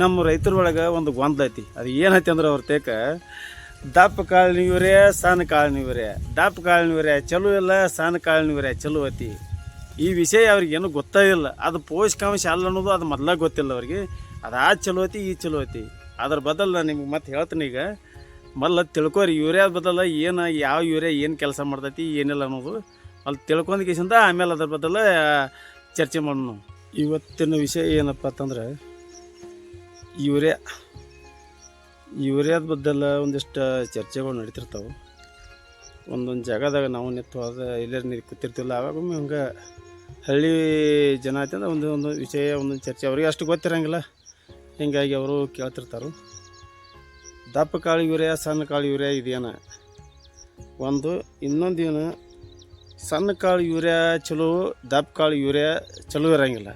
ನಮ್ಮ ರೈತರ ಒಳಗೆ ಒಂದು ಗೊಂದಲ ಐತಿ. ಅದು ಏನೈತಿ ಅಂದ್ರೆ ಅವ್ರ ತೇಕ ದಪ್ಪ ಕಾಳು ಇವರೇ ಸಣ್ಣ ಕಾಳು ಇವರೇ ದಪ್ಪ ಕಾಳು ಇವರೇ ಚಲೋ ಇಲ್ಲ, ಸಣ್ಣ ಕಾಳು ಇವರೇ ಚಲೋ ಐತಿ. ಈ ವಿಷಯ ಅವ್ರಿಗೇನು ಗೊತ್ತಾಗಿಲ್ಲ ಅದು ಪೋಷಕಾಂಶ ಅಲ್ಲ ಅನ್ನೋದು ಅದು ಮೊದಲಾಗ ಗೊತ್ತಿಲ್ಲ ಅವ್ರಿಗೆ. ಅದು ಆ ಚಲೋ ಐತಿ ಈ ಚಲೋ ಐತಿ. ಅದ್ರ ಬದಲು ನಾನು ನಿಮ್ಗೆ ಮತ್ತೆ ಹೇಳ್ತೀನಿ ಈಗ. ಮೊದಲು ತಿಳ್ಕೊರಿ ಯೂರಿಯಾದ ಬದಲ ಏನು, ಯಾವ ಯೂರಿಯಾ ಏನು ಕೆಲಸ ಮಾಡ್ತೈತಿ, ಏನಿಲ್ಲ ಅನ್ನೋದು ಅಲ್ಲಿ ತಿಳ್ಕೊಂಡ್ ಆಮೇಲೆ ಅದ್ರ ಬದಲ ಚರ್ಚೆ ಮಾಡೋಣ ಇವತ್ತಿನ ವಿಷಯ ಏನಪ್ಪ ಅಂತಂದ್ರೆ ಯೂರಿಯಾ ಯೂರಿಯಾದ ಬದ್ದೆಲ್ಲ ಒಂದಿಷ್ಟು ಚರ್ಚೆಗಳು ನಡೀತಿರ್ತಾವೆ. ಒಂದೊಂದು ಜಾಗದಾಗ ನಾವು ನಿಂತು ಅದು ಎಲ್ಲರೂ ನೀರು ಕೂತಿರ್ತಿಲ್ಲ ಆವಾಗೊಮ್ಮೆ ಹಂಗೆ ಹಳ್ಳಿ ಜನ ಆಯ್ತಂದ್ರೆ ಒಂದು ಒಂದು ವಿಷಯ, ಒಂದೊಂದು ಚರ್ಚೆ. ಅವ್ರಿಗೆ ಅಷ್ಟು ಗೊತ್ತಿರಂಗಿಲ್ಲ, ಹೀಗಾಗಿ ಅವರು ಕೇಳ್ತಿರ್ತಾರೆ. ದಪ್ಪ ಕಾಳು ಯೂರಿಯಾ ಸಣ್ಣ ಕಾಳು ಯೂರಿಯಾ ಇದೇನ. ಒಂದು, ಇನ್ನೊಂದು ಏನು, ಸಣ್ಣ ಕಾಳು ಯೂರಿಯಾ ಚಲೋ, ದಪ್ಪ ಕಾಳು ಯೂರಿಯಾ ಚಲೋ ಇರಂಗಿಲ್ಲ.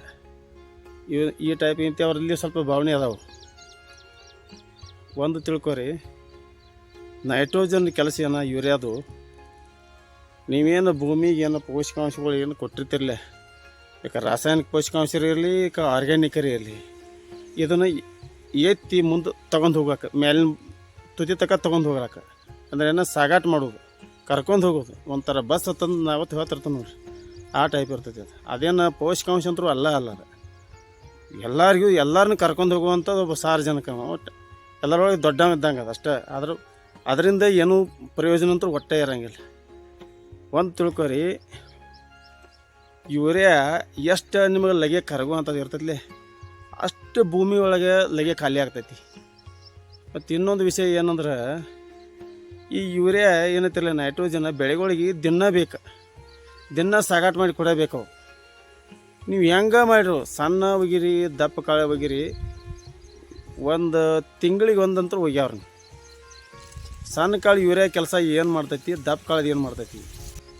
ಇವ್, ಈ ಟೈಪ್ ಇಂಥ ಅವರಲ್ಲಿ ಸ್ವಲ್ಪ ಭಾವನೆ ಅದಾವೆ. ಒಂದು ತಿಳ್ಕೊರಿ ನೈಟ್ರೋಜನ್ ಕೆಲಸ ಏನ ಯೂರಿಯಾದು, ನೀವೇನು ಭೂಮಿಗೆ ಏನು ಪೋಷಕಾಂಶಗಳು ಏನು ಕೊಟ್ಟಿರ್ತಿರಲ್ಲ ಯಾಕೆ ರಾಸಾಯನಿಕ ಪೋಷಕಾಂಶ ಇರಲಿ, ಈಗ ಆರ್ಗ್ಯಾನಿಕ್ ಇರಲಿ, ಇದನ್ನು ಎತ್ತಿ ಮುಂದೆ ತಗೊಂಡು ಹೋಗಕ್ಕೆ ಮೇಲಿನ ತುದಿ ತಕ ತೊಗೊಂಡು ಹೋಗ್ಲಾಕ, ಅಂದ್ರೆ ಏನೋ ಸಾಗಾಟ ಮಾಡೋದು, ಕರ್ಕೊಂಡು ಹೋಗೋದು, ಒಂಥರ ಬಸ್ ಹತ್ತಂದು ನಾವತ್ತು ಹೇಳ್ತಿರ್ತಾನೆ ನೋಡ್ರಿ, ಆ ಟೈಪ್ ಇರ್ತೈತಿ ಅದು. ಅದೇನು ಪೋಷಕಾಂಶ ಅಂತರೂ ಅಲ್ಲ ಅಲ್ಲ ಅದು ಎಲ್ಲರಿಗೂ ಎಲ್ಲರನ್ನೂ ಕರ್ಕೊಂಡು ಹೋಗುವಂಥದ್ದು ಒಬ್ಬ ಸಾರ್ವಜನಿಕ ಒಟ್ಟು ಎಲ್ಲರೊಳಗೆ ದೊಡ್ಡ ಇದ್ದಂಗೆ ಅದು ಅಷ್ಟೇ. ಆದರೂ ಅದರಿಂದ ಏನೂ ಪ್ರಯೋಜನ ಅಂತೂ ಒಟ್ಟೆ ಇರೋಂಗಿಲ್ಲ. ಒಂದು ತಿಳ್ಕೊರಿ, ಯೂರಿಯಾ ಎಷ್ಟು ನಿಮಗೆ ಲಗೆ ಕರಗುವಂಥದ್ದು ಇರ್ತೈತಿ ಅಷ್ಟು ಭೂಮಿ ಒಳಗೆ ಲಗೆ ಖಾಲಿ ಆಗ್ತೈತಿ. ಮತ್ತು ಇನ್ನೊಂದು ವಿಷಯ ಏನಂದ್ರೆ, ಈ ಯೂರಿಯಾ ಏನೈತಿಲ್ಲ ನೈಟ್ರೋಜನ್ ಬೆಳೆಗಳಿಗೆ ದಿನ ಬೇಕು. ದಿನ ಸಾಗಾಟ ಮಾಡಿ ಕೊಡಬೇಕು. ನೀವು ಹೆಂಗೆ ಮಾಡಿರು, ಸಣ್ಣ ಒಗಿರಿ ದಪ್ಪ ಕಾಳು ಒಗಿರಿ ಒಂದು ತಿಂಗಳಿಗೆ ಒಂದಂತೂ ಒಗ್ಯಾವ್ರಿ ಸಣ್ಣ ಕಾಳು ಯೂರಿಯಾ ಕೆಲಸ ಏನು ಮಾಡ್ತೈತಿ, ದಪ್ಪ ಕಾಳದು ಏನು ಮಾಡ್ತೈತಿ?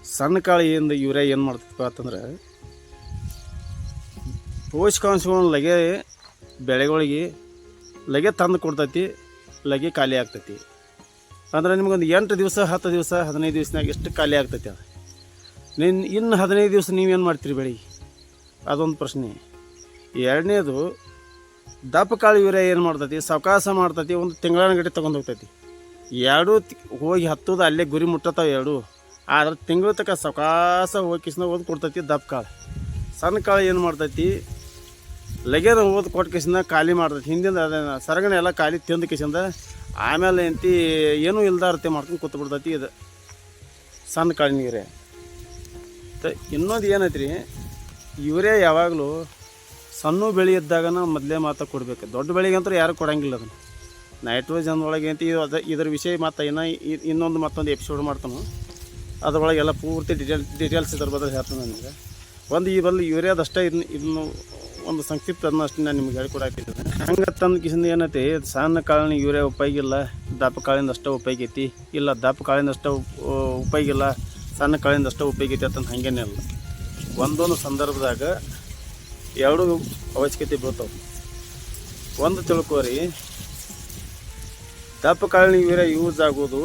ಸಣ್ಣ ಕಾಳು ಏನು ಯೂರಿಯಾ ಏನು ಮಾಡ್ತೈತಿ ಅಂತಂದ್ರೆ, ಪೋಷಕಾಂಶಗಳನ್ನ ಲಗೆ ಬೆಳೆಗಳಿಗೆ, ಲಗೆ ತಂದು ಕೊಡ್ತೈತಿ, ಲಗೆ ಖಾಲಿ ಆಗ್ತೈತಿ. ಅಂದ್ರೆ ನಿಮಗೊಂದು ಎಂಟು ದಿವಸ, ಹತ್ತು ದಿವಸ, ಹದಿನೈದು ದಿವಸನಾಗ ಎಷ್ಟು ಖಾಲಿ ಆಗ್ತೈತಿ ಅದು? ನಿನ್ನ ಇನ್ನು ಹದಿನೈದು ದಿವಸ ನೀವೇನು ಮಾಡ್ತೀರಿ ಬೆಳಿಗ್ಗೆ ಅದೊಂದು ಪ್ರಶ್ನೆ. ಎರಡನೇದು ದಪ್ಪ ಕಾಳು ಯೂರಿಯಾ ಏನು ಮಾಡ್ತೈತಿ? ಸಾವಕಾಶ ಮಾಡ್ತೈತಿ, ಒಂದು ತಿಂಗಳನ ಗಂಟೆ ತೊಗೊಂಡು ಹೋಗ್ತೈತಿ. ಎರಡೂ ಹೋಗಿ ಹತ್ತೋದು ಅಲ್ಲೇ ಗುರಿ ಮುಟ್ಟತಾವೆ ಎರಡು. ಆದ್ರೆ ತಿಂಗಳ ತನಕ ಸಾವಕಾಶ ಹೋಗಿ ಕಿಸ್ನ ಓದ್ ಕೊಡ್ತೈತಿ ದಪ್ಪ ಕಾಳು. ಸಣ್ಣ ಕಾಳು ಏನು ಮಾಡ್ತೈತಿ? ಲಗೇನ ಓದ್ ಕೊಟ್ಟು ಕಿಸಿಂದ ಖಾಲಿ ಮಾಡ್ತೈತಿ. ಹಿಂದಿಂದ ಅದನ್ನು ಸರಗಣೆ ಎಲ್ಲ ಖಾಲಿ ತಿಂದು ಕಿಸಿಂದ ಆಮೇಲೆ ಎಂತಿ ಏನೂ ಇಲ್ದಾರತೆ ಮಾಡ್ಕೊಂಡು ಕೂತು ಬಿಡ್ತೈತಿ ಇದು ಸಣ್ಣ ಕಾಳು ಯೂರಿಯಾ. ತ ಇನ್ನೊಂದು ಏನೈತಿ ರೀ ಯೂರಿಯಾ ಯಾವಾಗಲೂ ಸಣ್ಣ ಬೆಳೆ ಇದ್ದಾಗನ ಮೊದಲೇ ಮಾತು ಕೊಡಬೇಕು. ದೊಡ್ಡ ಬೆಳೆಗೆ ಅಂತೂ ಯಾರು ಕೊಡಂಗಿಲ್ಲ ಅದನ್ನು. ನೈಟ್ರೋಜನ್ ಒಳಗೆ ಅಂತ ಇದು ಅದ ಇದ್ರ ವಿಷಯ ಮತ್ತು ಇನ್ನೂ ಇನ್ನೊಂದು ಮತ್ತೊಂದು ಎಪಿಸೋಡ್ ಮಾಡ್ತಾನೆ. ಅದ್ರೊಳಗೆಲ್ಲ ಪೂರ್ತಿ ಡಿಟೇಲ್ ಡೀಟೇಲ್ಸ್ ಇದ್ರ ಬದಲು ಹೇಳ್ತಾನೆ ನನಗೆ ಒಂದು ಈ ಬಲ್ಲಿ ಯೂರಿಯಾದಷ್ಟೇ ಇದನ್ನ ಇದನ್ನು ಒಂದು ಸಂಕ್ಷಿಪ್ತ ಅದನ್ನ ಅಷ್ಟೇ ನಾನು ನಿಮ್ಗೆ ಹೇಳ್ಕೊಡಾಕಿದ್ದೆ ಹಂಗೆ ತಂದು ಕಿಸಿಂದ ಏನೈತಿ ಸಣ್ಣ ಕಾಳಿನ ಯೂರಿಯಾ ಉಪಯೋಗಿಲ್ಲ ದಪ್ಪ ಕಾಳಿಂದ ಅಷ್ಟೇ ಉಪಯೋಗೈತಿ ಇಲ್ಲ ದಪ್ಪ ಕಾಳಿಂದ ಅಷ್ಟೇ ಉಪಯೋಗಿಲ್ಲ ಸಣ್ಣ ಕಾಳಿಂದ ಅಷ್ಟೇ ಉಪಯೋಗೈತಿ ಅಂತ ಹಂಗೇನೇ ಇಲ್ಲ ಒಂದೊಂದು ಸಂದರ್ಭದಾಗ ಎರಡು ಅವಶ್ಯಕತೆ ಬೀಳ್ತಾವೆ. ಒಂದು ತಿಳ್ಕೊರಿ, ದಪ್ಪ ಕಾಳಿನ ವೀರ ಯೂಸ್ ಆಗೋದು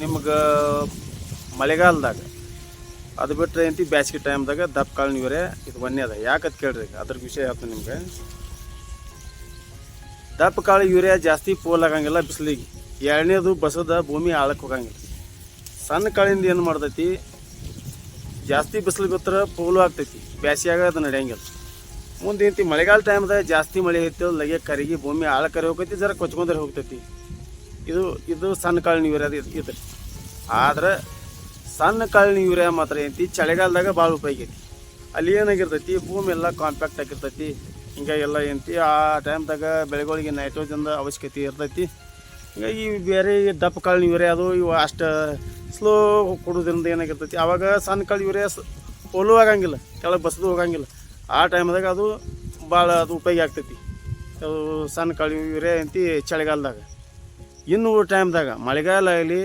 ನಿಮ್ಗೆ ಮಳೆಗಾಲದಾಗ. ಅದು ಬಿಟ್ಟರೆ ಏನು ಬ್ಯಾಸಿಗೆ ಟೈಮ್ದಾಗ ದಪ್ಪ ಕಾಳಿನ ವೀರ ಇದು ಒಂದೇ ಅದ. ಯಾಕಂತ ಕೇಳ್ರಿ ಅದ್ರ ವಿಷಯ ಯಾವ್ದು ನಿಮ್ಗೆ. ದಪ್ಪ ಕಾಳು ಯೂರಿಯಾ ಜಾಸ್ತಿ ಪೋಲ್ ಆಗಂಗಿಲ್ಲ ಬಿಸಿಲಿಗೆ. ಎರಡನೇದು ಬಸದ ಭೂಮಿ ಆಳಕ್ಕೆ ಹೋಗಂಗಿಲ್ಲ. ಸಣ್ಣ ಕಾಳಿಂದ ಏನು ಮಾಡ್ತೈತಿ ಜಾಸ್ತಿ ಬಿಸಿಲು ಬಿತ್ತರೆ ಪೋಲು ಆಗ್ತೈತಿ. ಬ್ಯಾಸಿಯಾಗ ಅದು ನಡೆಯಂಗಿಲ್ಲ. ಮುಂದೆ ಇಂತಿ ಮಳೆಗಾಲ ಟೈಮ್ದಾಗ ಜಾಸ್ತಿ ಮಳೆ ಐತಿ ಲಗೆ ಕರಗಿ ಭೂಮಿ ಆಳ ಕರಿ ಹೋಗ್ತೈತಿ ಜರ ಕೊಚ್ಕೊಂಡ್ರೆ ಹೋಗ್ತೈತಿ. ಇದು ಇದು ಸಣ್ಣ ಕಾಳಿನ ಯೂರಿಯಾ ಇದು ಆದ್ರೆ ಸಣ್ಣ ಕಾಳಿನ ಯೂರಿಯಾ ಮಾತ್ರ ಏನೈತಿ ಚಳಿಗಾಲದಾಗ ಭಾಳ ಉಪಯೋಗ ಐತಿ. ಅಲ್ಲಿ ಏನಾಗಿರ್ತೈತಿ, ಭೂಮಿ ಎಲ್ಲ ಕಾಂಪ್ಯಾಕ್ಟ್ ಆಗಿರ್ತೈತಿ. ಹಿಂಗಾಗೆಲ್ಲ ಏನೈತಿ, ಆ ಟೈಮ್ದಾಗ ಬೆಳೆಗಳಿಗೆ ನೈಟ್ರೋಜನ್ದ ಅವಶ್ಯಕತೆ ಇರ್ತೈತಿ. ಹಿಂಗಾಗಿ ಬೇರೆ ದಪ್ಪ ಕಾಳಿನ ಯೂರಿಯಾ ಇವು ಅಷ್ಟು ಸ್ಲೋ ಕೊಡೋದ್ರಿಂದ ಏನಾಗಿರ್ತೈತಿ? ಆವಾಗ ಸಣ್ಣ ಕಾಳು ಯೂರಿಯಾ ಪೋಲು ಆಗಂಗಿಲ್ಲ. ಕೆಳಗೆ ಬಸ್ದು ಹೋಗಂಗಿಲ್ಲ. ಆ ಟೈಮ್ದಾಗ ಅದು ಭಾಳ ಅದು ಉಪಯೋಗ ಆಗ್ತೈತಿ. ಅದು ಸಣ್ಣ ಕಾಳು ಯೂರಿಯಾ ಅಂತಿ ಚಳಿಗಾಲದಾಗ. ಇನ್ನು ಟೈಮ್ದಾಗ ಮಳೆಗಾಲ ಆಗಲಿ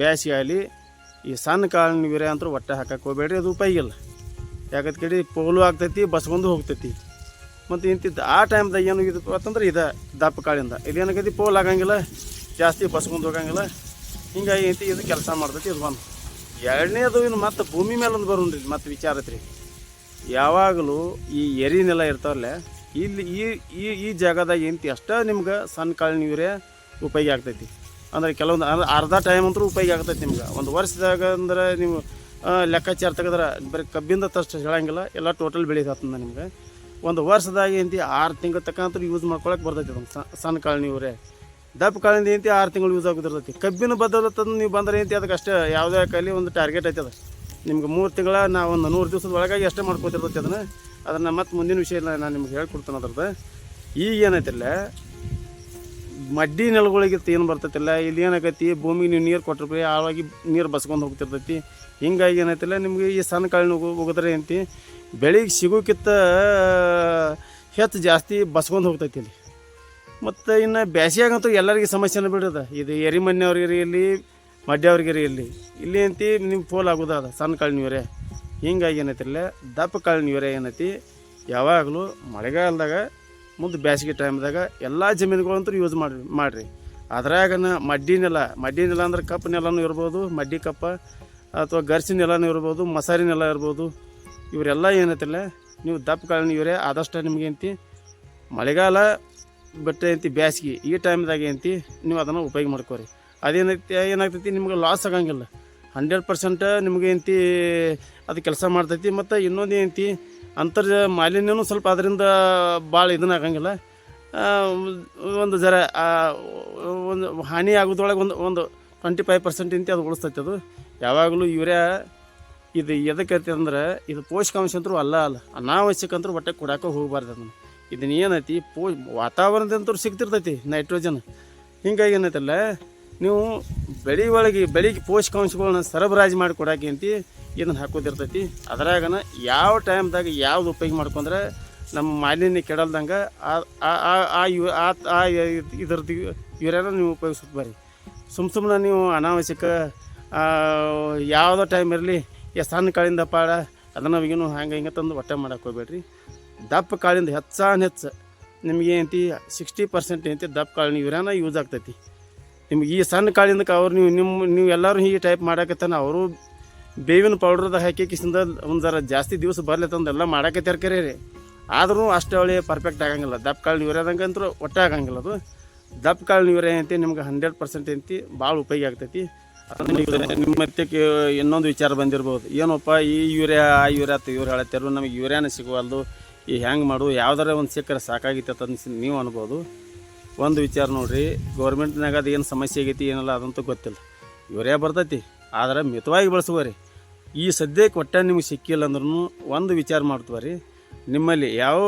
ಬ್ಯಾಸಿಗೆ ಆಗಲಿ, ಈ ಸಣ್ಣ ಕಾಳಿನ ಯೂರಿಯಾ ಅಂತೂ ಒಟ್ಟೆ ಹಾಕಕ್ಕೆ ಹೋಗ್ಬೇಡ್ರಿ, ಅದು ಉಪಯೋಗ ಇಲ್ಲ. ಯಾಕಂತ ಕೇಳಿ ಪೋಲು ಆಗ್ತೈತಿ ಬಸ್ಕೊಂಡು ಹೋಗ್ತೈತಿ. ಮತ್ತು ಇಂತಿದ್ದ ಆ ಟೈಮ್ದಾಗ ಏನು ಇದು ಅಂತಂದ್ರೆ ಇದು ದಪ್ಪ ಕಾಳಿಂದ ಇದೇನಾಗೈತಿ ಪೋಲ್ ಆಗಂಗಿಲ್ಲ, ಜಾಸ್ತಿ ಬಸ್ಕೊಂಡು ಹೋಗಂಗಿಲ್ಲ. ಹಿಂಗಾಗಿ ಐತಿ, ಇದು ಕೆಲಸ ಮಾಡ್ತೈತಿ, ಇದು ಒಂದು ಎರಡನೇದು ಇನ್ನು ಮತ್ತೆ ಭೂಮಿ ಮೇಲೆ ಒಂದು ಬರೋಣ್ರಿ, ಮತ್ತೆ ವಿಚಾರ ಐತ್ರಿ. ಯಾವಾಗಲೂ ಈ ಎರಿ ನೆಲ ಇರ್ತಾವಲ್ಲ, ಇಲ್ಲಿ ಈ ಈ ಈ ಜಾಗದಾಗ ಏನಂತಿ ಅಷ್ಟೇ ನಿಮ್ಗೆ ಸಣ್ಣ ಕಾಳಿನ ಇವರೇ ಉಪಯೋಗ ಆಗ್ತೈತಿ. ಅಂದ್ರೆ ಕೆಲವೊಂದು ಅಂದ್ರೆ ಅರ್ಧ ಟೈಮ್ ಅಂತೂ ಉಪಯೋಗ ಆಗ್ತೈತಿ ನಿಮ್ಗೆ. ಒಂದು ವರ್ಷದಾಗ ಅಂದ್ರೆ ನೀವು ಲೆಕ್ಕಾಚಾರ ತೆಗೆದ್ರೆ ಬರೀ ಕಬ್ಬಿಂದ ತಷ್ಟು ಹೇಳಂಗಿಲ್ಲ, ಎಲ್ಲ ಟೋಟಲ್ ಬೆಳೆಯತ್ತಂದ ನಿಮ್ಗೆ. ಒಂದು ವರ್ಷದಾಗ ಏನಂತಿ ಆರು ತಿಂಗಳ ತಕ್ಕಂತ ಯೂಸ್ ಮಾಡ್ಕೊಳಕ್ಕೆ ಬರ್ತೈತಿ ಅದನ್ನು ಸಣ್ಣ ಕಾಳಿನ ಯೂರಿಯಾ ದಪ್ಪ ಕಾಳಿಂದ ಏನಂತಿ ಆರು ತಿಂಗಳು ಯೂಸ್ ಆಗೋದಿರ್ತೈತಿ. ಕಬ್ಬಿನ ಬದಲತ್ತದ ನೀವು ಬಂದ್ರೆ ಏನಂತಿ ಅದಕ್ಕೆ ಅಷ್ಟೇ ಯಾವುದೇ ಕೈಲಿ ಒಂದು ಟಾರ್ಗೆಟ್ ಐತೆ ಅದು. ನಿಮ್ಗೆ ಮೂರು ತಿಂಗಳ ನಾವು ಒಂದು ನೂರು ದಿವಸದ ಒಳಗಾಗಿ ಅಷ್ಟೇ ಮಾಡ್ಕೊತಿರ್ತೈತಿ ಅದನ್ನು. ಅದನ್ನು ಮತ್ತೆ ಮುಂದಿನ ವಿಷಯ ನಾನು ನಿಮ್ಗೆ ಹೇಳ್ಕೊಡ್ತೇನೆ ಅದ್ರದ್ದು. ಈಗ ಏನೈತಿಲ್ಲ ಮಡ್ಡಿ ನೆಲಗಳಿಗೆ ಏನು ಬರ್ತೈತಿಲ್ಲ, ಇಲ್ಲಿ ಏನಾಗೈತಿ, ಭೂಮಿಗೆ ನೀವು ನೀರು ಕೊಟ್ಟಿರ್ಬೇಕು ಆಳವಾಗಿ ನೀರು ಬಸ್ಕೊಂಡು ಹೋಗ್ತಿರ್ತೈತಿ. ಹಿಂಗಾಗಿ ಏನೈತಿಲ್ಲ ನಿಮಗೆ ಈ ಸಣ್ಣ ಕಾಳಿನ ಹೋಗಿದ್ರೆ ಏನಂತಿ ಬೆಳಿಗ್ಗೆ ಸಿಗೋಕ್ಕಿಂತ ಹೆಚ್ಚು ಜಾಸ್ತಿ ಬಸ್ಕೊಂಡು ಹೋಗ್ತೈತಿ ಇಲ್ಲಿ. ಮತ್ತು ಇನ್ನು ಬ್ಯಾಸಿಯಾಗಂತೂ ಎಲ್ಲರಿಗೆ ಸಮಸ್ಯೆನ ಬಿಡದ ಇದು ಎರಿಮಣ್ಣವ್ರಿಗೆ ಇರಲಿ ಮಡ್ಯವ್ರಿಗೆ ಇರಲಿ. ಇಲ್ಲಿ ಅಂತಿ ನಿಮ್ಗೆ ಫೋಲ್ ಆಗೋದು ಅದ ಸಣ್ಣ ಕಾಳು ನೀವರೇ ಹಿಂಗಾಗಿ ಏನೈತಿಲ್ಲ ದಪ್ಪ ಕಾಳು ಏನೈತಿ, ಯಾವಾಗಲೂ ಮಳೆಗಾಲದಾಗ, ಮುಂದೆ ಬೇಸಿಗೆ ಟೈಮ್ದಾಗ ಎಲ್ಲ ಜಮೀನುಗಳಂತೂ ಯೂಸ್ ಮಾಡಿ, ಮಾಡಿರಿ. ಅದ್ರಾಗ ಮಡ್ಡಿ ನೆಲ ಮಡ್ಡಿ ನೆಲ ಅಂದ್ರೆ ಕಪ್ಪು ನೆಲನೂ ಇರ್ಬೋದು, ಮಡ್ಡಿ ಕಪ್ಪ ಅಥವಾ ಗರ್ಸಿ ನೆಲನೂ ಇರ್ಬೋದು, ಮಸಾರಿ ನೆಲ ಇರ್ಬೋದು. ಇವರೆಲ್ಲ ಏನೈತಿಲ್ಲ ನೀವು ದಪ್ಪ ಕಾಳಿನ ಇವರೇ ಆದಷ್ಟು ನಿಮಗೇಂತಿ ಮಳೆಗಾಲ ಬಟ್ಟೆ ಅಂತಿ ಬ್ಯಾಸ್ಗೆ. ಈ ಟೈಮ್ದಾಗ ಅಂತಿ ನೀವು ಅದನ್ನು ಉಪಯೋಗ ಮಾಡ್ಕೋರಿ. ಅದೇನೈತಿ ಏನಾಗ್ತೈತಿ, ನಿಮ್ಗೆ ಲಾಸ್ ಆಗಂಗಿಲ್ಲ. ಹಂಡ್ರೆಡ್ ಪರ್ಸೆಂಟ್ ನಿಮ್ಗೆ ಅಂತಿ ಅದು ಕೆಲಸ ಮಾಡ್ತೈತಿ, ಮತ್ತು ಇನ್ನೊಂದು ಏನಂತಿ ಅಂತರ್ಜ ಮಾಲಿನ್ಯನೂ ಸ್ವಲ್ಪ ಅದರಿಂದ ಭಾಳ ಇದನ್ನ ಆಗಂಗಿಲ್ಲ. ಒಂದು ಜರ ಒಂದು ಹಾನಿ ಆಗೋದ್ರೊಳಗೆ ಒಂದು ಒಂದು ಟ್ವೆಂಟಿ ಫೈವ್ ಪರ್ಸೆಂಟ್ ಇಂತಿ ಅದು ಉಳಿಸ್ತೈತಿ ಅದು. ಯಾವಾಗಲೂ ಯೂರಿಯಾ ಇದು ಎದಕ್ಕೆ ಅಂದ್ರೆ, ಇದು ಪೋಷಕಾಂಶ ಅಂತರೂ ಅಲ್ಲ ಅಲ್ಲ. ಅನಾವಶ್ಯಕ ಅಂತರೂ ಹೊಟ್ಟೆ ಕೊಡಾಕ ಹೋಗಬಾರ್ದು ಅದನ್ನು. ಇದನ್ನ ಏನೈತಿ? ಪೋ ವಾತಾವರಣದಂತೂ ಸಿಗ್ತಿರ್ತೈತಿ ನೈಟ್ರೋಜನ್ ಹಿಂಗಾಗಿ ಏನೈತಲ್ಲ, ನೀವು ಬೆಳೆ ಒಳಗೆ ಬೆಳಿಗ್ಗೆ ಪೋಷಕಾಂಶಗಳನ್ನ ಸರಬರಾಜು ಮಾಡಿ ಕೊಡಾಕೆ ಅಂತ ಇದನ್ನು ಹಾಕೋದಿರ್ತೈತಿ. ಅದ್ರಾಗನ ಯಾವ ಟೈಮ್ದಾಗ ಯಾವ್ದು ಉಪಯೋಗ ಮಾಡ್ಕೊಂಡ್ರೆ ನಮ್ಮ ಮಾಲಿನ್ಯ ಕೆಡಲ್ದಂಗೆ ಆ, ಆ- ಯು- ಆ ಇದ್ರದ್ದು ಯೂರಿಯಾನ ನೀವು ಉಪಯೋಗಿಸ್ಬೇಕು ಬರ್ರಿ. ಸುಮ್ಮ ಸುಮ್ಮನೆ ನೀವು ಅನಾವಶ್ಯಕ ಯಾವುದೋ ಟೈಮ್ ಇರಲಿ, ಎ ಸಣ್ಣ ಕಾಳಿಂದ ಪಾಡ, ಅದನ್ನು ಏನು ಹಂಗೆ ಹಿಂಗೆ ತಂದು ಹೊಟ್ಟೆ ಮಾಡಕ್ಕೆ ಹೋಗ್ಬೇಡ್ರಿ. ದಪ್ಪ ಕಾಳಿಂದ ಹೆಚ್ಚಾನ್ ಹೆಚ್ಚು. ನಿಮಗೆ ಏನಂತಿ ಸಿಕ್ಸ್ಟಿ ಪರ್ಸೆಂಟ್ ಏನಂತಿ ದಪ್ಪ ಕಾಳಿನ ಯೂರಿಯಾನ ಯೂಸ್ ಆಗ್ತೈತಿ. ನಿಮ್ಗೆ ಈ ಸಣ್ಣ ಕಾಳಿಂದ ಅವ್ರು ನೀವು ನಿಮ್ಮ ನೀವು ಎಲ್ಲರೂ ಹೀಗೆ ಟೈಪ್ ಮಾಡಾಕತ್ತಾನ, ಅವರು ಬೇವಿನ ಪೌಡ್ರದ ಹಾಕಿ ಕಿಸಿಂದ ಒಂದು ಜರ ಜಾಸ್ತಿ ದಿವಸ ಬರ್ಲತ್ತಂದು ಎಲ್ಲ ಮಾಡಾಕತ್ತಾರ ಕರೆ ರೀ ಆದರೂ ಅಷ್ಟು ಅವಳಿ ಪರ್ಫೆಕ್ಟ್ ಆಗಂಗಿಲ್ಲ. ದಪ್ಪ ಕಾಳಿನ ಯೂರಿಯಾದಂಗೆ ಅಂತೂ ಒಟ್ಟೆ ಆಗಂಗಿಲ್ಲ ಅದು. ದಪ್ಪ ಕಾಳಿನ ಯೂರಿಯಾ ಏನಂತಿ ನಿಮ್ಗೆ ಹಂಡ್ರೆಡ್ ಪರ್ಸೆಂಟ್ ಏನಂತಿ ಭಾಳ ಉಪಯೋಗ ಆಗ್ತೈತಿ. ನಿಮ್ಮ ಮತ್ತೆ ಇನ್ನೊಂದು ವಿಚಾರ ಬಂದಿರ್ಬೋದು. ಏನಪ್ಪ, ಈ ಯೂರಿಯಾ, ಆ ಯೂರಿಯಾ ಇವ್ರು ಹೇಳತ್ತಾರು ನಮಗೆ ಯೂರಿಯಾನ ಸಿಗುವಲ್ದು. ಈ ಹೆಂಗೆ ಮಾಡು, ಯಾವ್ದಾರ ಒಂದು ಸಿಕ್ಕರೆ ಸಾಕಾಗಿತ್ತು ಅಂತ ನೀವು ಅನ್ಬೋದು. ಒಂದು ವಿಚಾರ ನೋಡಿರಿ, ಗೌರ್ಮೆಂಟ್ನಾಗ ಅದು ಏನು ಸಮಸ್ಯೆ ಆಗೈತಿ, ಏನಿಲ್ಲ ಅದಂತೂ ಗೊತ್ತಿಲ್ಲ. ಇವರೇ ಬರ್ತೈತಿ, ಆದ್ರೆ ಮಿತವಾಗಿ ಬಳಸುವರಿ ಈ ಸದ್ಯಕ್ಕೆ ಒಟ್ಟ ನಿಮಗೆ ಸಿಕ್ಕಿಲ್ಲ ಅಂದ್ರೂ ಒಂದು ವಿಚಾರ ಮಾಡ್ತೀವಿ ನಿಮ್ಮಲ್ಲಿ ಯಾವ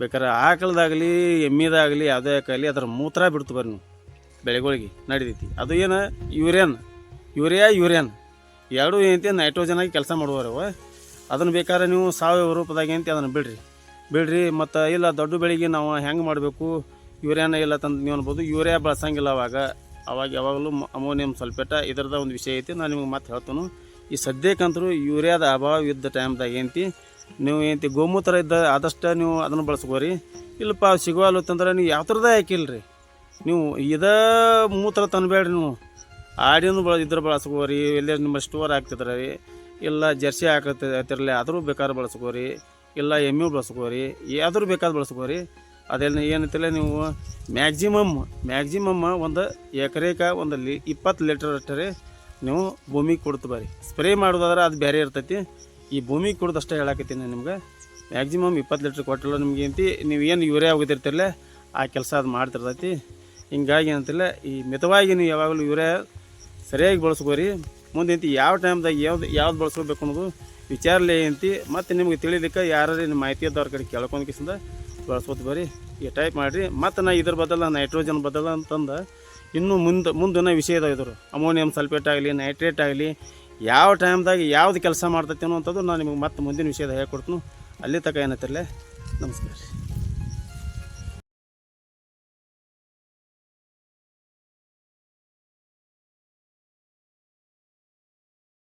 ಬೇಕಾದ್ರೆ ಆಕಳದಾಗಲಿ, ಎಮ್ಮಿದಾಗಲಿ, ಯಾವುದೇ ಆಗಲಿ ಅದರ ಮೂತ್ರ ಬಿಡ್ತೀವಿ ನೀವು. ಬೆಳೆಗಳಿಗೆ ನಡಿತೈತಿ. ಅದು ಏನು? ಯೂರಿಯನ್ ಯೂರಿಯಾ ಯೂರಿಯನ್ ಎರಡೂ ಏನೈತಿ? ನೈಟ್ರೋಜನ್ ಆಗಿ ಕೆಲಸ ಮಾಡುವರವ ಅದನ್ನು ಬೇಕಾದ್ರೆ ನೀವು ಸಾವಯವ ರೂಪದಾಗ ಅಂತ ಅದನ್ನು ಬಿಡ್ರಿ. ಬಿಡ್ರಿ, ಮತ್ತು ಇಲ್ಲ ದೊಡ್ಡ ಬೆಳೆಗೆ ನಾವು ಹೆಂಗೆ ಮಾಡಬೇಕು? ಯೂರಿಯಾನ ಇಲ್ಲ ತಂದು ನೀವು ಅನ್ಬೋದು. ಯೂರಿಯಾ ಬಳಸಂಗಿಲ್ಲ ಅವಾಗ. ಅವಾಗ ಯಾವಾಗಲೂ ಅಮೋನಿಯಂ ಸಲ್ಫೇಟ ಇದರದ ಒಂದು ವಿಷಯ ಐತಿ. ನಾನು ನಿಮ್ಗೆ ಮತ್ತೆ ಹೇಳ್ತೇನೆ. ಈ ಸದ್ಯಕ್ಕಂತರೂ ಯೂರಿಯಾದ ಅಭಾವ ಇದ್ದ ಟೈಮ್ದಾಗ ಏನಂತಿ? ನೀವು ಏನಂತಿ ಗೋಮೂತ್ರ ಇದ್ದ ಆದಷ್ಟು ನೀವು ಅದನ್ನು ಬಳಸ್ಕೋರಿ. ಇಲ್ಲಪ್ಪ ಸಿಗುವಲ್ಲ ಅಂತಂದ್ರೆ ನೀವು ಯಾವ ಥರದೇ ಹಾಕಿಲ್ರಿ? ನೀವು ಇದ ಮೂತ್ರ ತಂದಬೇಡ್ರಿ ನೀವು. ಆಡಿನೂ ಬಳ ಇದ್ರ ಬಳಸ್ಕೋರಿ. ಎಲ್ಲೇ ನಿಮ್ಮ ಸ್ಟೋರ್ ಆಗ್ತಿದ್ರೆ ರೀ ಇಲ್ಲ ಜರ್ಸಿ ಹಾಕತ್ತಿರಲಿ ಆದರೂ ಬೇಕಾದ್ರೆ ಬಳಸ್ಕೋರಿ, ಇಲ್ಲ ಎಮ್ಮೆ ಬಳಸ್ಕೋರಿ, ಯಾವ್ದಾದ್ರು ಬೇಕಾದ್ರೆ ಬಳಸ್ಕೋರಿ. ಅದೆಲ್ಲ ಏನಂತಿಲ್ಲ ನೀವು ಮ್ಯಾಕ್ಸಿಮಮ್ ಮ್ಯಾಕ್ಸಿಮಮ್ ಒಂದು ಎಕರೆಕ ಒಂದು ಲಿ, ಇಪ್ಪತ್ತು ಲೀಟರ್ ಅಷ್ಟೇ ನೀವು ಭೂಮಿಗೆ ಕೊಡ್ತು ಬರ್ರಿ. ಸ್ಪ್ರೇ ಮಾಡೋದಾದ್ರೆ ಅದು ಬೇರೆ ಇರ್ತೈತಿ. ಈ ಭೂಮಿಗೆ ಕೊಡೋದಷ್ಟೇ ಹೇಳಕತ್ತೀನಿ ನಿಮ್ಗೆ. ಮ್ಯಾಕ್ಸಿಮಮ್ ಇಪ್ಪತ್ತು ಲೀಟ್ರ್ ಕೊಟ್ಟಲ್ಲ ನಿಮ್ಗೆ ಏನಂತಿ ನೀವು ಏನು ಯೂರಿಯಾ ಹೋಗಿದ್ದಿರ್ತಿರಲ್ಲ ಆ ಕೆಲಸ ಅದು ಮಾಡ್ತಿರ್ತೈತಿ. ಹಿಂಗಾಗಿ ಏನಂತಿಲ್ಲ ಈ ಮಿತವಾಗಿ ನೀವು ಯಾವಾಗಲೂ ಯೂರಿಯಾ ಸರಿಯಾಗಿ ಬಳಸ್ಕೋರಿ. ಮುಂದೆ ಇಂತಿ ಯಾವ ಟೈಮ್ದಾಗ ಯಾವ್ದು ಯಾವ್ದು ಬಳಸ್ಕೋಬೇಕು ಅನ್ನೋದು ವಿಚಾರಲೆ ಅಂತಿ. ಮತ್ತು ನಿಮಗೆ ತಿಳಿಲಿಕ್ಕೆ ಯಾರು ನಿಮ್ಮ ಮಾಹಿತಿ ಇದ್ದವ್ರ ಕಡೆ ಕೇಳ್ಕೊಂಡು ಕಿಸಿಂದ ಬಳಸ್ಕೋತ ಬರ್ರಿ. ಈ ಟೈಪ್ ಮಾಡಿರಿ. ಮತ್ತು ನಾ ಇದ್ರ ಬದಲ ನೈಟ್ರೋಜನ್ ಬದಲ ಅಂತಂದು ಇನ್ನೂ ಮುಂದೆ ಮುಂದಿನ ವಿಷಯದ ಇದ್ರು. ಅಮೋನಿಯಂ ಸಲ್ಫೇಟ್ ಆಗಲಿ ನೈಟ್ರೇಟ್ ಆಗಲಿ, ಯಾವ ಟೈಮ್ದಾಗ ಯಾವ್ದು ಕೆಲಸ ಮಾಡ್ತೈತಿ ಅನ್ನೋಂಥದ್ದು ನಾನು ನಿಮಗೆ ಮತ್ತೆ ಮುಂದಿನ ವಿಷಯದ ಹೇಳ್ಕೊಡ್ತೀನಿ. ಅಲ್ಲಿ ತಕ ಏನತ್ತಿರಲೇ ನಮಸ್ಕಾರ